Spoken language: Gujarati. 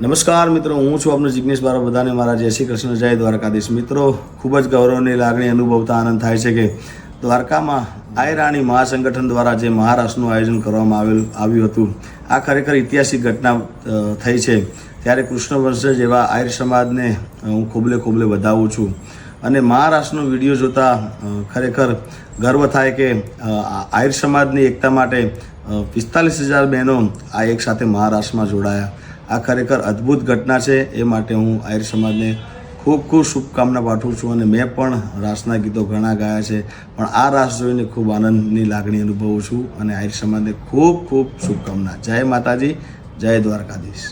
નમસ્કાર મિત્રો, હું છું આપનો જિજ્ઞેશ બારા બધાને. મારા જય શ્રી કૃષ્ણ, જય દ્વારકાધીશ. મિત્રો, ખૂબ જ ગૌરવની લાગણી, અનુભવતા આનંદ થાય છે કે દ્વારકામાં આય રાણી મહાસંગઠન દ્વારા જે મહારાષ્ટ્રનું આયોજન કરવામાં આવેલ, આવ્યું હતું, આ ખરેખર ઐતિહાસિક ઘટના થઈ છે. ત્યારે કૃષ્ણવંશ જેવા આયર સમાજને હું ખોબલે ખોબલે વધાવું છું. અને મહારાષ્ટ્રનો વીડિયો જોતાં ખરેખર ગર્વ થાય કે આયર સમાજની એકતા માટે પિસ્તાલીસ હજાર બહેનો આ એક સાથે મહારાષ્ટ્રમાં જોડાયા. આ ખરેખર અદ્ભુત ઘટના છે. એ માટે હું આયર સમાજને ખૂબ ખૂબ શુભકામના પાઠવું છું અને મેં પણ રાસના ગીતો ઘણા ગાયા છે. પણ આ રાસ જોઈને ખૂબ આનંદની લાગણી અનુભવું છું અને આયર સમાજને ખૂબ ખૂબ શુભકામના. જય માતાજી, જય દ્વારકાધીશ.